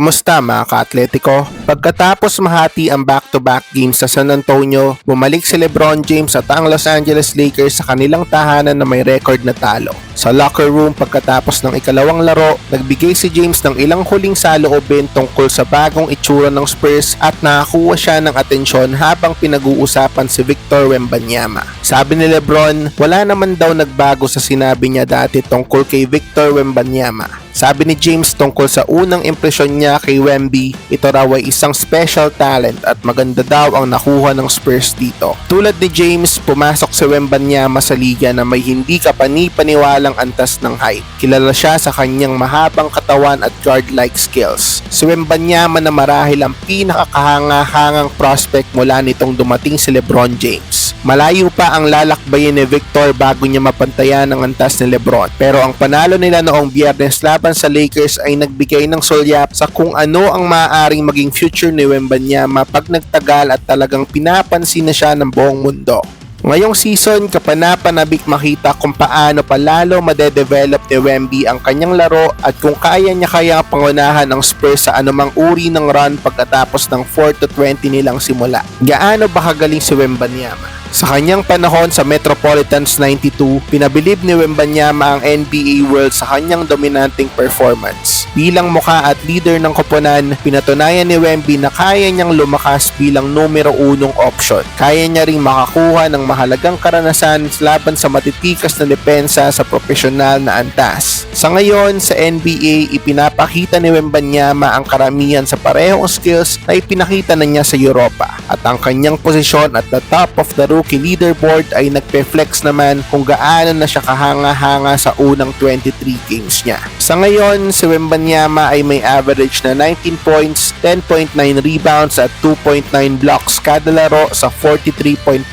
Kumusta mga ka-atletiko? Pagkatapos mahati ang back-to-back games sa San Antonio, bumalik si Lebron James at ang Los Angeles Lakers sa kanilang tahanan na may record na talo. Sa locker room pagkatapos ng ikalawang laro, nagbigay si James ng ilang huling saloobin tungkol sa bagong itsura ng Spurs at nakakuha siya ng atensyon habang pinag-uusapan si Victor Wembanyama. Sabi ni Lebron, wala naman daw nagbago sa sinabi niya dati tungkol kay Victor Wembanyama. Sabi ni James tungkol sa unang impresyon niya kay Wemby, ito raw ay isang special talent at maganda daw ang nakuha ng Spurs dito. Tulad ni James, pumasok si Wembanyama sa liga na may hindi kapani-paniwalang antas ng height. Kilala siya sa kanyang mahabang katawan at guard-like skills. Si Wembanyama na marahil ang pinakakahanga-hangang prospect mula nitong dumating si Lebron James. Malayo pa ang lalakbayin ni Victor bago niya mapantayan ang antas ni Lebron. Pero ang panalo nila noong biyernes laban sa Lakers ay nagbigay ng sulyap sa kung ano ang maaaring maging future ni Wembanyama pag nagtagal at talagang pinapansin na siya ng buong mundo. Ngayong season, kapanapanabik makita kung paano palalo madedevelop ni Wemby ang kanyang laro at kung kaya niya kaya pangunahan ng Spurs sa anumang uri ng run pagkatapos ng 4 to 20 nilang simula. Gaano ba kagaling si Wembanyama? Sa kanyang panahon sa Metropolitans 92, pinabilib ni Wembanyama ang NBA World sa kanyang dominanting performance. Bilang muka at leader ng koponan, pinatunayan ni Wemby na kaya niyang lumakas bilang numero unong option. Kaya niya ring makakuha ng mahalagang karanasan laban sa matitikas na depensa sa profesional na antas. Sa ngayon, sa NBA, ipinapakita ni Wembanyama ang karamihan sa parehong skills na ipinakita na niya sa Europa. At ang kanyang posisyon at the top of the rookie leaderboard ay nagpe-flex naman kung gaano na siya kahanga-hanga sa unang 23 games niya. Sa ngayon, si Wembanyama ay may average na 19 points, 10.9 rebounds at 2.9 blocks kada laro sa 43.5%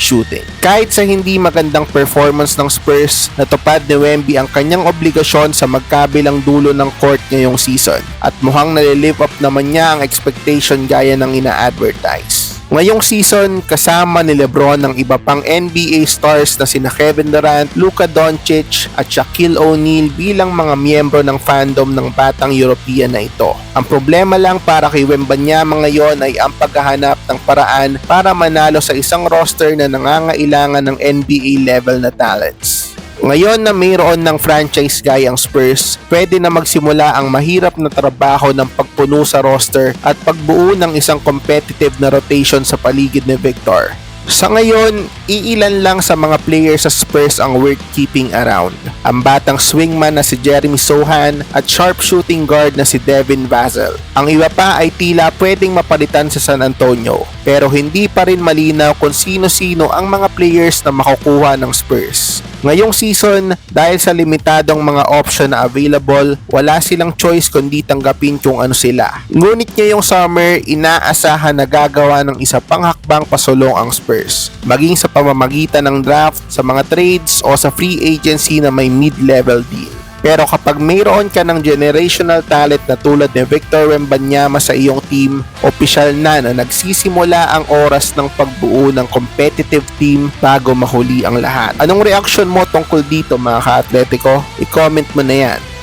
shooting. Kahit sa hindi magandang performance ng Spurs, natupad ni Wemby ang kanyang obligasyon sa magkabilang dulo ng court ngayong season at mukhang nalilive up naman niya ang expectation gaya ng ina-advertise. Ngayong season, kasama ni Lebron ng iba pang NBA stars na sina Kevin Durant, Luka Doncic at Shaquille O'Neal bilang mga miyembro ng fandom ng batang European na ito. Ang problema lang para kay Wembanyama ngayon ay ang paghahanap ng paraan para manalo sa isang roster na nangangailangan ng NBA level na talents. Ngayon na mayroon ng franchise guy ang Spurs, pwede na magsimula ang mahirap na trabaho ng pagpuno sa roster at pagbuo ng isang competitive na rotation sa paligid ni Victor. Sa ngayon, iilan lang sa mga players sa Spurs ang worth keeping around. Ang batang swingman na si Jeremy Sohan at sharpshooting guard na si Devin Vassell. Ang iba pa ay tila pwedeng mapalitan sa San Antonio, pero hindi pa rin malinaw kung sino-sino ang mga players na makukuha ng Spurs. Ngayong season, dahil sa limitadong mga option na available, wala silang choice kundi tanggapin kung ano sila. Ngunit ngayong summer, inaasahan na gagawa ng isa pang hakbang pasulong ang Spurs. Maging sa pamamagitan ng draft, sa mga trades o sa free agency na may mid-level deal. Pero kapag mayroon ka ng generational talent na tulad ni Victor Wembanyama sa iyong team, opisyal na na nagsisimula ang oras ng pagbuo ng competitive team bago mahuli ang lahat. Anong reaction mo tungkol dito mga ka-atletico? I-comment mo na yan.